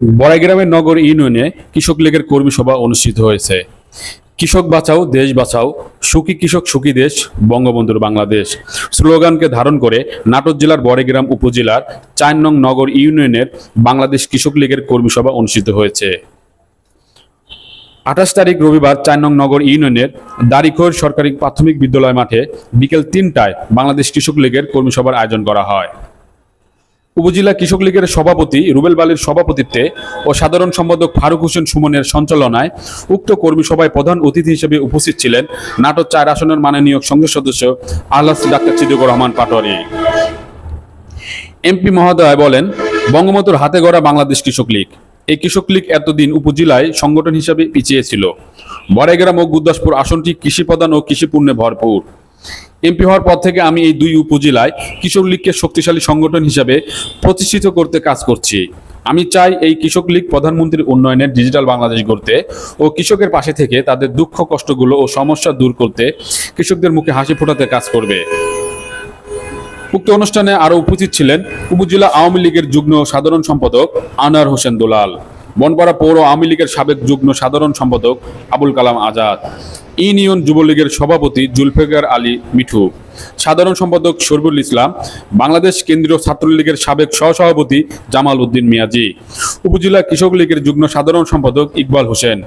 বড়াইগ্রামের নগর ইউনিয়নে কৃষক লীগের কর্মী সভা অনুষ্ঠিত হয়েছে। কৃষক বাঁচাও, দেশ বাঁচাও, সুখী কৃষক, সুখী দেশ, বঙ্গবন্ধুর বাংলাদেশ। স্লোগানকে ধারণ করে নাটোর জেলার বড়াইগ্রাম উপজেলার চার নং নগর ইউনিয়নের বাংলাদেশ কৃষক লীগের কর্মী সভা অনুষ্ঠিত হয়েছে। আঠাশ তারিখ রবিবার চার নং নগর ইউনিয়নের দারিখোর সরকারি প্রাথমিক বিদ্যালয় মাঠে বিকেল তিনটায় বাংলাদেশ কৃষক লীগের কর্মী সভার আয়োজন করা হয়। উপজেলা কৃষক লীগের সভাপতি রুবেল বালির সভাপতিত্বে ও সাধারণ সম্পাদক ফারুক হোসেন সুমনের সঞ্চালনায় উক্ত কর্মী সভায় প্রধান অতিথি হিসেবে উপস্থিত ছিলেন নাটক চার আসনের মাননীয় সংসদ সদস্য আল্লাহ ডাক্তার সিদ্দিকুর রহমান পাটোয়ারি। এমপি মহোদয় বলেন, বঙ্গবন্ধুর হাতে গড়া বাংলাদেশ কৃষক লীগ। এই কৃষক লীগ এতদিন উপজেলায় সংগঠন হিসাবে পিছিয়ে ছিল। বড়াইগ্রাম ও গুরদাসপুর আসনটি কৃষি প্রধান ও কৃষিপূর্ণে ভরপুর। এমপি হওয়ার পর থেকে আমি এই দুই উপজেলায় কৃষক লীগকে শক্তিশালী সংগঠন হিসাবে প্রতিষ্ঠিত করতে কাজ করছি। আমি চাই এই কৃষক লীগ প্রধানমন্ত্রীর উন্নয়নের ডিজিটাল বাংলাদেশ গড়তে ও কৃষকের পাশে থেকে তাদের দুঃখ, কষ্টগুলো ও সমস্যা দূর করতে কৃষকদের মুখে হাসি ফোটাতে কাজ করবে। উক্ত অনুষ্ঠানে আরও উপস্থিত ছিলেন উপজেলা আওয়ামী লীগের যুগ্ম সাধারণ সম্পাদক আনোয়ার হোসেন দুলাল। বনপাড়া পৌর আওয়ামী লীগের সাবেক যুগ্ম সাধারণ সম্পাদক আবুল কালাম আজাদ, ইউনিয়ন যুবলীগের সভাপতি জুলফিকার আলী মিঠু, সাধারণ সম্পাদক শরবুল ইসলাম, বাংলাদেশ কেন্দ্রীয় ছাত্রলীগের সাবেক সহসভাপতি জামাল উদ্দিন মিয়াজি, উপজেলা কৃষক লীগের যুগ্ম সাধারণ সম্পাদক ইকবাল হোসেন,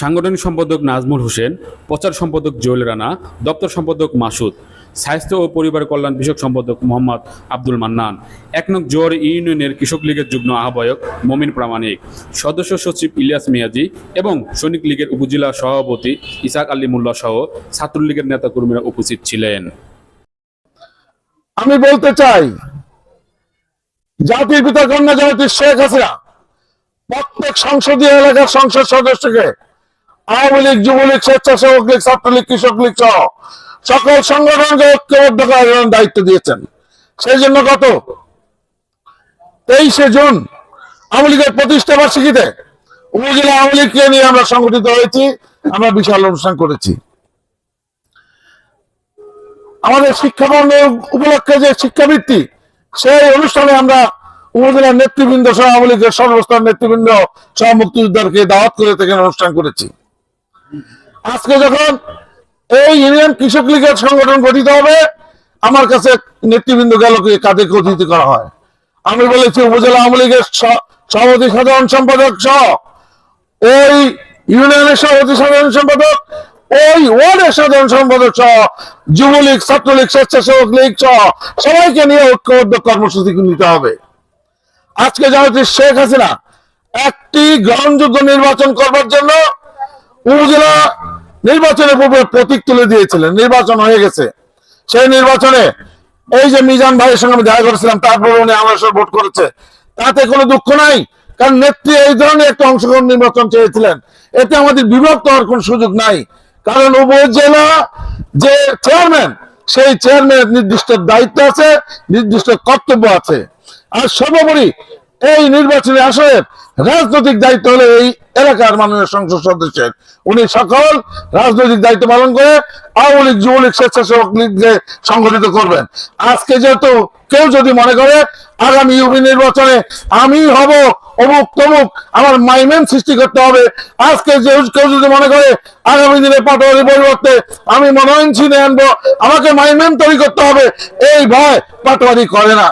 সাংগঠনিক সম্পাদক নাজমুল হোসেন, প্রচার সম্পাদক জোয়েল রানা, দপ্তর সম্পাদক মাসুদ স্বাস্থ্য ও পরিবার কল্যাণ বিষয়ক সম্পাদক মোহাম্মদ আব্দুল মান্নান। এক নং জোয়ার ইউনিয়নের কৃষক লীগের যুগ্ম আহ্বায়ক মমিন প্রামাণিক। সদস্য সচিব ইলিয়াস মিয়াজি এবং সৈনিক লীগের উপজেলা সভাপতি ইসাক আলী মোল্লা সহ ছাত্রলীগের নেতাকর্মীরা উপস্থিত ছিলেন। আমি বলতে চাই, জাতির পিতা কন্যা জনতী শেখ হাসিনা প্রত্যেক সংসদীয় এলাকার সংসদ সদস্যকে আওয়ামী লীগ, যুবলীগ, স্বেচ্ছাসেবক লীগ, ছাত্রলীগ, কৃষক লীগ সহ সকল সংগঠনকে ঐক্যবদ্ধ করার দায়িত্ব দিয়েছেন। সেই জন্য গত তেইশে জুন আওয়ামী লীগের প্রতিষ্ঠা বার্ষিকীতে উপজেলা আওয়ামী লীগকে নিয়ে আমরা সংগঠিত হয়েছি, আমরা বিশাল অনুষ্ঠান করেছি। আমাদের শিক্ষাবর্ণ উপলক্ষে যে শিক্ষাবৃত্তি, সেই অনুষ্ঠানে আমরা উপজেলার নেতৃবৃন্দ সহ আওয়ামী লীগের সর্বস্তর নেতৃবৃন্দ সহ মুক্তিযোদ্ধারকে দাওয়াত করে থেকে অনুষ্ঠান করেছি। আজকে যখন এই ইউনিয়ন কৃষক লীগের সংগঠন গঠিত হবে। আমার কাছে নেতৃবৃন্দ গেলকে কাদের অতিথি করা হয়? আমি বলেছি উপজেলা আওয়ামী লীগের সভাপতি সাধারণ সম্পাদক সহ। ওই ইউনিয়নের সভাপতি সাধারণ সম্পাদক, ওই ওয়ার্ডের সাধারণ সম্পাদক সহ, যুবলীগ, ছাত্রলীগ, স্বেচ্ছাসেবক লীগ সহ, সবাইকে নিয়ে ঐক্যবদ্ধ কর্মসূচি নিতে হবে। আজকে জানাচ্ছি শেখ হাসিনা একটি গ্রহণযোগ্য নির্বাচন করবার জন্য উপজেলা নির্বাচনের পূর্বে প্রতীক তুলে দিয়েছিলেন, নির্বাচন হয়ে গেছে। সেই নির্বাচনে এই যে মিজান ভাইয়ের সঙ্গে আমি দেখা করেছিলাম, তারপর উনি আমার ভোট করেছে। তাতে কোনো দুঃখ নাই, কারণ নেত্রী এই ধরনের একটা অংশগ্রহণ নির্বাচন চেয়েছিলেন। এতে আমাদের বিভক্ত হওয়ার কোন সুযোগ নাই। কারণ উপজেলা যে চেয়ারম্যান, সেই চেয়ারম্যানের নির্দিষ্ট দায়িত্ব আছে, নির্দিষ্ট কর্তব্য আছে। আর সর্বোপরি এই নির্বাচনী আসনের রাজনৈতিক দায়িত্ব হলো এই এলাকার মাননীয় সংসদ সদস্যের। উনি সকল রাজনৈতিক দায়িত্ব পালন করে আওয়ামী লীগ, যুবলীগ, স্বেচ্ছাসেবক লীগকে সংগঠিত করবেন। আজকে যেহেতু কেউ যদি মনে করে, আগামী ইউপি নির্বাচনে আমি হব অমুক তমুক, আমার মাইমেন সৃষ্টি করতে হবে। আজকে যে কেউ যদি মনে করে, আগামী দিনে পাটোয়ারি পরিবর্তে আমি মনোনয়ন ছিনে আনব, আমাকে মাইমেন তৈরি করতে হবে, এই ভয় পাটোয়ারি করে না।